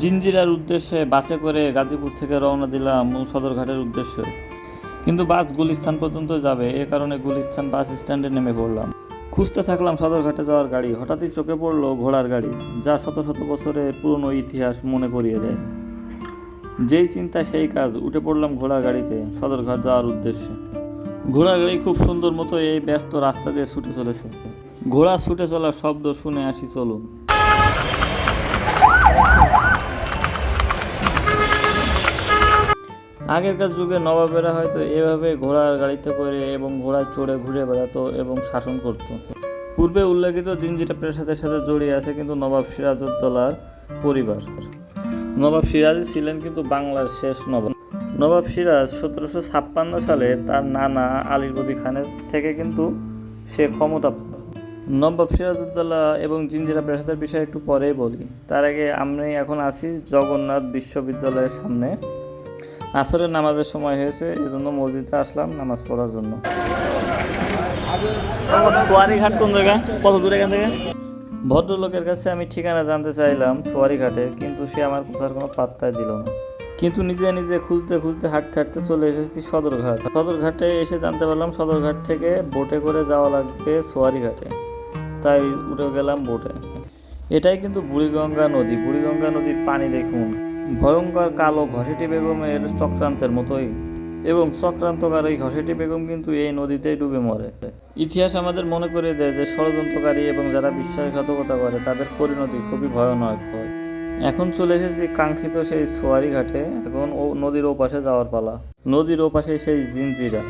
জিঞ্জিরার উদ্দেশ্যে বাসে করে গাজীপুর থেকে রওনা দিলাম সদরঘাটের উদ্দেশ্যে। কিন্তু বাস গুলিস্তান পর্যন্ত যাবে, এ কারণে গুলিস্তান বাস স্ট্যান্ডে নেমে পড়লাম। খুঁজতে থাকলাম সদরঘাটে যাওয়ার গাড়ি, হঠাৎই চোখে পড়ল ঘোড়ার গাড়ি, যা শত শত বছরের পুরনো ইতিহাস মনে করিয়ে দেয়। যেই চিন্তা সেই কাজ, উঠে পড়লাম ঘোড়ার গাড়িতে, সদরঘাট যাওয়ার উদ্দেশ্যে। ঘোড়ার গাড়ি খুব সুন্দর মতো এই ব্যস্ত রাস্তা দিয়ে ছুটে চলেছে। ঘোড়া ছুটে চলার শব্দ শুনে আসি, চলুন। আগেরকার যুগে নবাবেরা হয়তো এভাবে ঘোড়ার গাড়িতে করে এবং ঘোড়ায় চড়ে ঘুরে বেড়াতো এবং শাসন করত। পূর্বে উল্লেখিত জিঞ্জিরা প্রাসাদের সাথে জড়িয়ে আছে কিন্তু নবাব সিরাজউদ্দৌলার পরিবার। নবাব সিরাজই ছিলেন কিন্তু বাংলার শেষ নবাব। নবাব সিরাজ সতেরোশো ছাপ্পান্ন সালে তার নানা আলীবর্দী খানের থেকে কিন্তু সে ক্ষমতা। নবাব সিরাজউদ্দৌলা এবং জিঞ্জিরা প্রাসাদের বিষয়ে একটু পরেই বলি। তার আগে আমি এখন আছি জগন্নাথ বিশ্ববিদ্যালয়ের সামনে। আসরের নামাজের সময় হয়েছে এজন্য মসজিদে আসলাম নামাজ পড়ার জন্য। ঘাট কোন জায়গা কত দূরে এখান থেকে? ভদ্রলোকের কাছে আমি ঠিকানা জানতে চাইলাম ঘাটে কিন্তু সে আমার কথার কোনো পাত্তাই দিল না। কিন্তু নিজে নিজে খুঁজতে খুঁজতে হাঁটতে হাঁটতে চলে এসেছি সদরঘাট। সদরঘাটে এসে জানতে পারলাম সদরঘাট থেকে বোটে করে যাওয়া লাগবে ঘাটে তাই উঠে গেলাম বোটে। এটাই কিন্তু বুড়িগঙ্গা নদী। বুড়িগঙ্গা নদীর পানি দেখুন। ভয়ঙ্কর কালো ঘসেটি বেগমের চক্রান্তের মতোই। এবং চক্রান্তকার ঘসেটি বেগম কিন্তু এই নদীতেই ডুবে মরে। ইতিহাস আমাদের মনে করে দেয় যে ষড়যন্ত্রকারী এবং যারা বিশ্বাসঘাতকতা করে, তাদের পরিণতি খুবই ভয়ানক হয়। এখন চলে এসেছি কাঙ্ক্ষিত সেই সোয়ারি ঘাটে, এখন ও নদীর ওপাশে যাওয়ার পালা। নদীর ওপাশে সেই জিঞ্জিরা